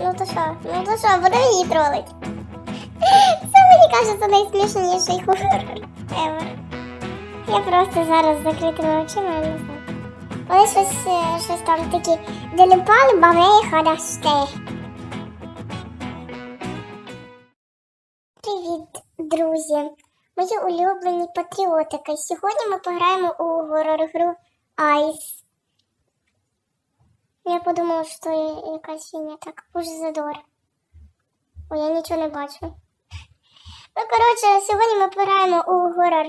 Ну то що? Ну то що, будемо її тролить. Це мені кажеться найсмішніший хорор ever. Я просто зараз з закритими очима не знаю. Вони щось, е, щось там такі деліпали, бавеї ходасте. Привіт, друзі! Мої улюблені патріотики. Сьогодні ми пограємо у горор-гру Айс. Я подумала, що це якась фігня так уж задор. Ой, я нічого не бачу. Ну, коротше, сьогодні ми пограємо у горор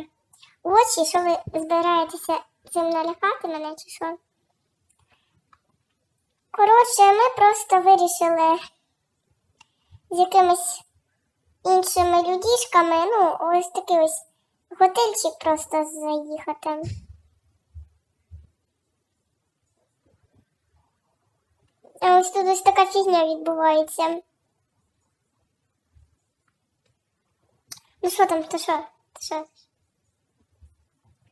очі. Що ви збираєтеся цим налякати мене чи що? Коротше, ми просто вирішили з якимись іншими людішками, ну, ось такий ось готельчик просто заїхати. А ось тут ось така фігня відбувається. Ну що там, то що? То що?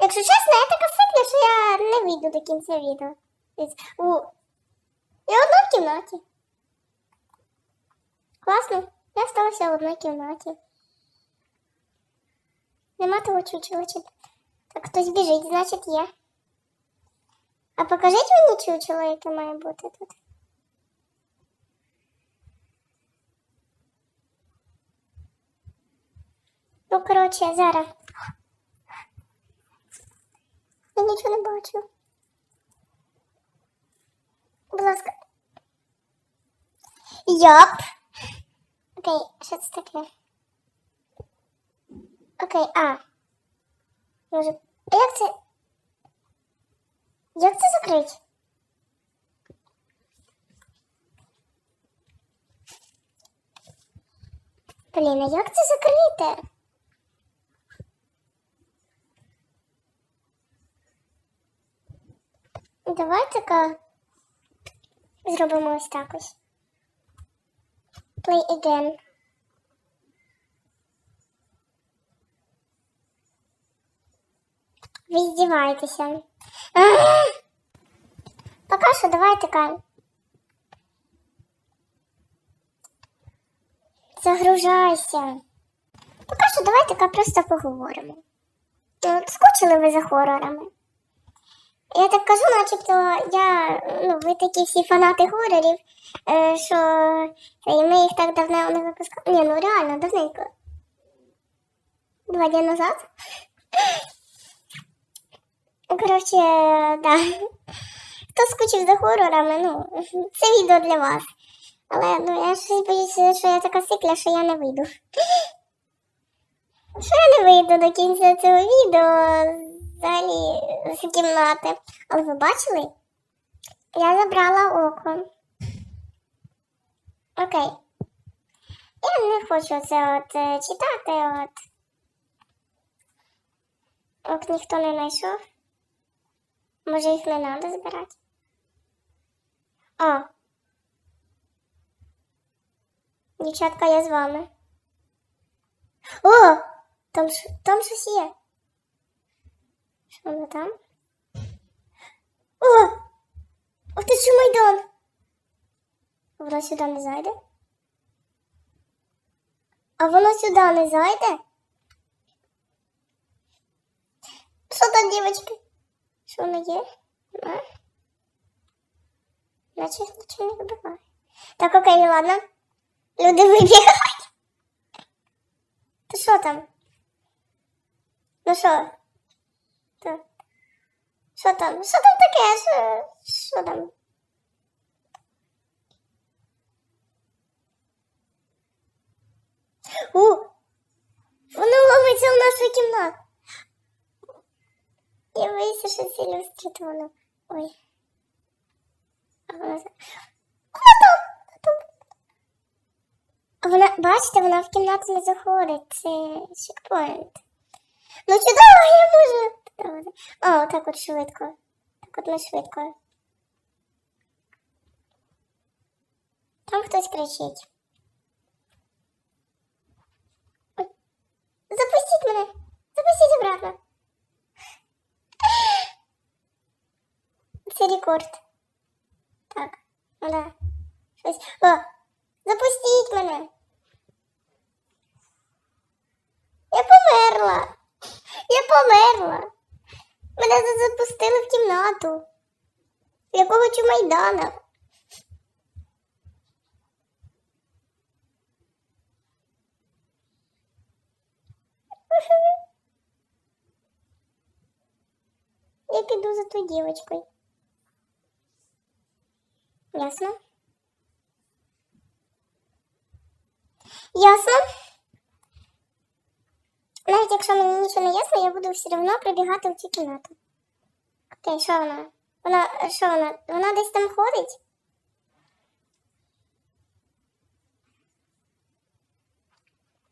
Якщо чесно, я така сикля, що я не вийду до кінця відео. Дивіться. У. Я одна в кімнаті. Класно. Я осталася в одній кімнаті. Нема того чучела. чи- Так, хтось біжить, значить є. А покажіть мені чучело, яке має бути тут. Ну, коротше, зараз. Я нічого не бачу. Будь ласка. Йоп. Окей, що це таке? Окей, а. Може. А як це? Як це закрити? Блін, а як це закрити? Давайте-ка зробимо ось так ось. Play again. Ви здіваєтеся. Поки що давайте-ка. Загружайся. Поки що давайте-ка просто поговоримо. Скучили ви за хорорами? Я так кажу, начебто я, ну, ви такі всі фанати хорорів, е, що е, ми їх так давно не випускали. Ні, ну реально, давненько. Два дні назад. Коротше, да. Хто скучив за хорорами, ну, це відео для вас. Але ну, я щось боюся, що я така сикля, що я не вийду. Що я не вийду до кінця цього відео взагалі з кімнати. Але ви бачили? Я забрала око. Окей. Я не хочу це от е, читати, от. Ок ніхто не знайшов. Може їх не треба збирати. О. Дівчатка, я з вами. О! Там, там щось є. Що воно там? О! Ох ти що майдан! Воно сюди не зайде? А воно сюди не зайде? Що там, дівчатки? Що воно є? Нема? Наче нічого не вибиває. Так, окей, ладно. Люди вибігають. То що там? Ну що? То. Що там? Що там таке? Що, що там? У! Воно ловиться в нашу кімнату. Я боюся, що це ілюстративно. Ой. А вона... там! там. Вона, бачите, вона в кімнату не заходить. Це чекпоінт. Ну чудово, я можу. О, так от швидко. Так от ми швидко. Там хтось кричить. Ой, Запустіть мене! Запустіть обратно. Це рекорд. Так, ну да. Щось. О! Запустіть мене. Я померла. Я померла. Мене запустили в кімнату. Якого чумайдана. Я піду за ту дівочкою. Ясно? Ясно? Навіть якщо мені нічого не ясно, я буду все одно прибігати в цю кімнату. Окей, що вона? Вона, що вона? Вона десь там ходить?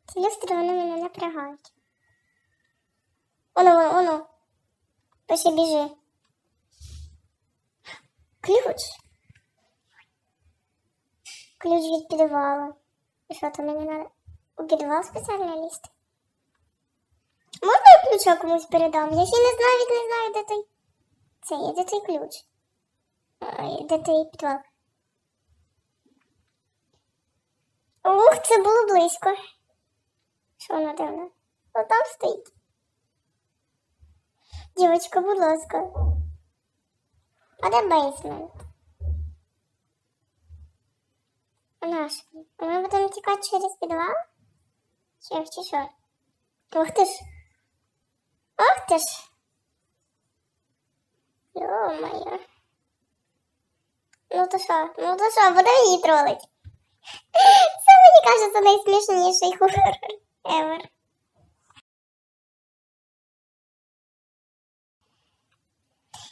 Ці люстри вони мене напрягають. Оно, воно, воно. Пиши біжи. Ключ. Ключ від підвалу. І що то мені треба? У підвал спеціально лізти? Можна я ключа комусь передам? Я ще не знаю, навіть не знаю, де той. Це є, де той ключ. Ой, де той підвал. Ух, це було близько. Що вона вона? О, там стоїть. Дівочка, будь ласка. А де бейсмент? Наш? А ми будемо тікати через підвал? Чи що? Ух ти ж. Ох ти ж. Йо-моє. Ну то що? Ну то що, будемо її тролить. Це мені кажеться найсмішніший хорор ever.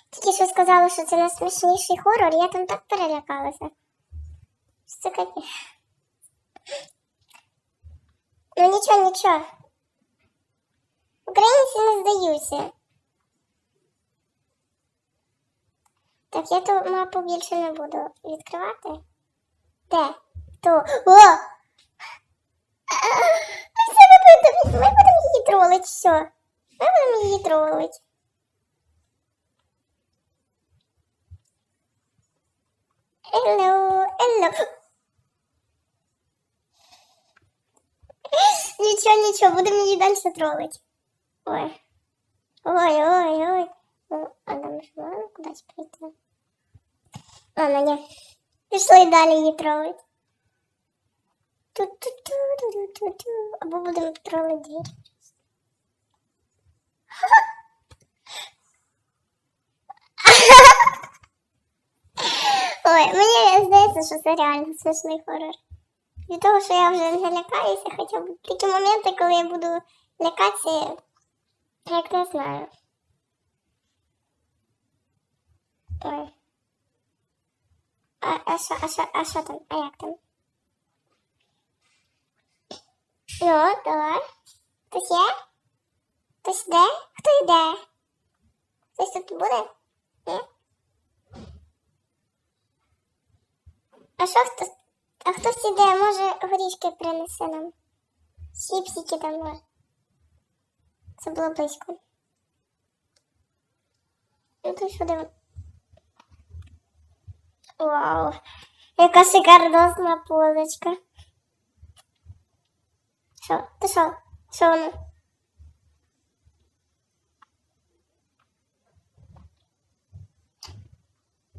Тільки що сказала, що це найсмішніший хорор, я там так перелякалася. Що Це таке? Ну нічого, нічого. Українці не здаються. Так, я ту мапу більше не буду відкривати. Де? То. О! Ми все ми будемо, ми будемо її тролить, все. Ми будемо її тролить. Hello, hello. Нічого, нічого, будемо її далі тролить. Ой. Ой, ой, ой. Ну, а нам ж можна кудись прийти? Ладно, ні. Пішли далі її тролить. Ту-ту-ту-ту-ту-ту. Або будемо тролити двері. Ой, мені здається, що це реально смішний хорор. Від того, що я вже не лякаюся, хоча б такі моменти, коли я буду лякатися, як не знаю. Ой. А, а що, а що, а що там? А як там? Ну, давай. Хтось є? Хтось йде? Хто йде? Хтось тут буде? Ні? А що хтось? А хтось іде, може горішки принесе нам? Чіпсики там може. Це було близько. Ну то що диво. Вау. Яка шикардосна позочка. Що? Ти що? Що воно?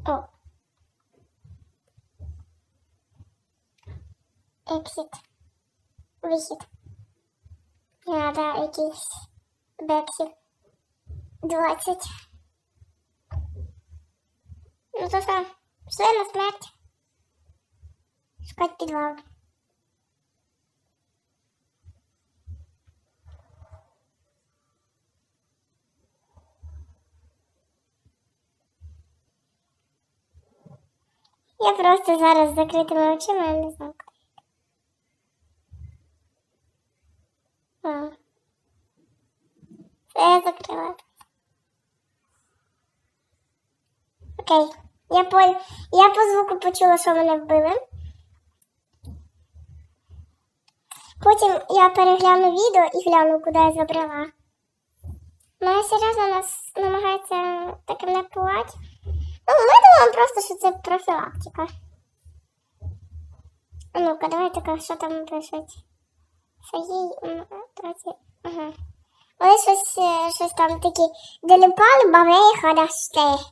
О. Exit. Вихід. Надо якийсь бексів. 20. Ну то що? Пішли на смерть. Шукать підвал. Я просто зараз з закритими очима я не знаю. куди йти. А. Я закрила. Окей. Я по, я по звуку почула, що мене вбили. Потім я перегляну відео і гляну, куди я забрала. Ну, серйозно нас намагається так маніпулювати. Ну, ми думаємо просто, що це профілактика. Ну-ка, давайте що там пишуть. Трохи, ага. Вони щось, е, щось там такі деліпали, бавей, хараште.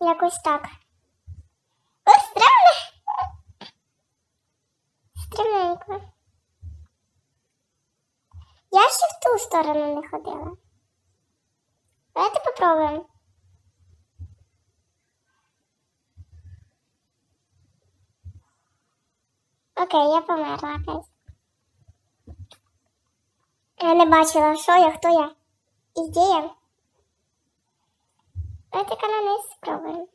Якось так. Ось странно. Странненько. Я ще в ту сторону не ходила. Давайте попробуємо. Окей, я померла опять. Я не бачила, що я, хто я. І де я. Давайте-ка на спробуємо.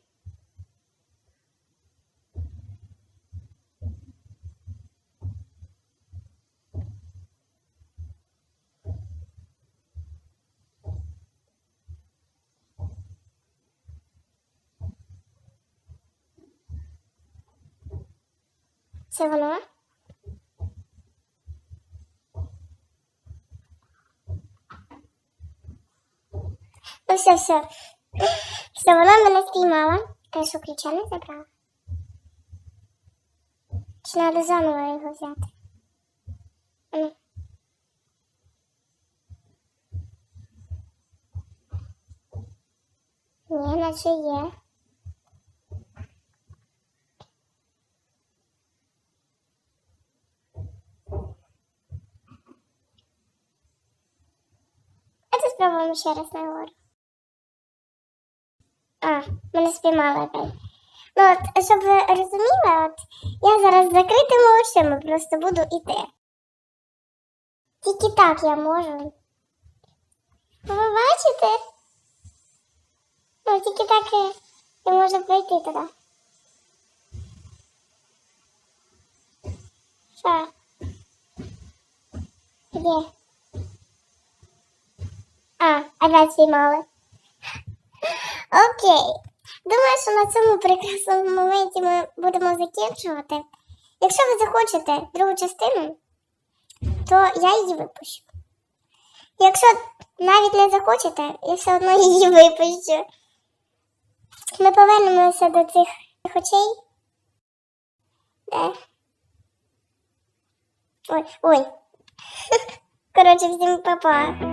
Це воно? Все, все. Все, вона мене спіймала. Та що ключа не забрала. Чи треба заново його взяти? Ну. Ні, наче є. Давайте спробуємо ще раз на гору. А, мене спіймали опять. Ну от, щоб ви розуміли, от я зараз закритими очима просто буду іти. Тільки так я можу. Ви бачите? Ну, тільки так я, можу пройти туди. Що? Де? А, опять спіймали. Окей. Думаю, що на цьому прекрасному моменті ми будемо закінчувати. Якщо ви захочете другу частину, то я її випущу. Якщо навіть не захочете, я все одно її випущу. Ми повернемося до цих очей. Де? Ой, ой. Коротше, всім па-па.